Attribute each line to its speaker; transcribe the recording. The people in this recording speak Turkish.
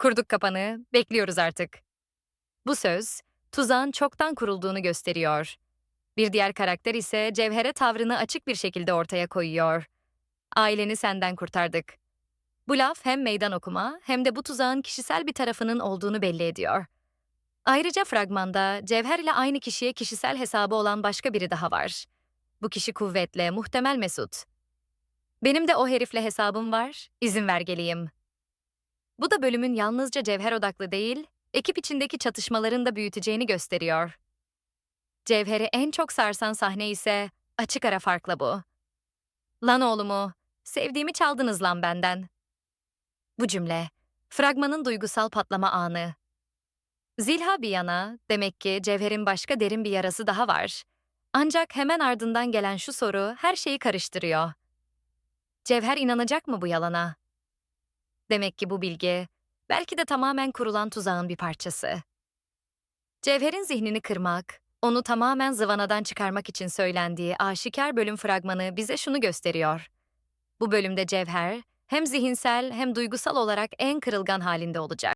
Speaker 1: Kurduk kapanı, bekliyoruz artık. Bu söz, tuzağın çoktan kurulduğunu gösteriyor. Bir diğer karakter ise Cevher'e tavrını açık bir şekilde ortaya koyuyor. Aileni senden kurtardık. Bu laf hem meydan okuma hem de bu tuzağın kişisel bir tarafının olduğunu belli ediyor. Ayrıca fragmanda Cevher ile aynı kişiye kişisel hesabı olan başka biri daha var. Bu kişi kuvvetle, muhtemel Mesut. Benim de o herifle hesabım var, izin ver geleyim. Bu da bölümün yalnızca Cevher odaklı değil, ekip içindeki çatışmaların da büyüteceğini gösteriyor. Cevher'i en çok sarsan sahne ise açık ara farkla bu. Lan oğlumu, sevdiğimi çaldınız lan benden. Bu cümle, fragmanın duygusal patlama anı. Zilha bir yana, demek ki Cevher'in başka derin bir yarası daha var. Ancak hemen ardından gelen şu soru her şeyi karıştırıyor. Cevher inanacak mı bu yalana? Demek ki bu bilgi, belki de tamamen kurulan tuzağın bir parçası. Cevher'in zihnini kırmak, onu tamamen zıvanadan çıkarmak için söylendiği aşikar bölüm fragmanı bize şunu gösteriyor. Bu bölümde Cevher, hem zihinsel hem duygusal olarak en kırılgan halinde olacak.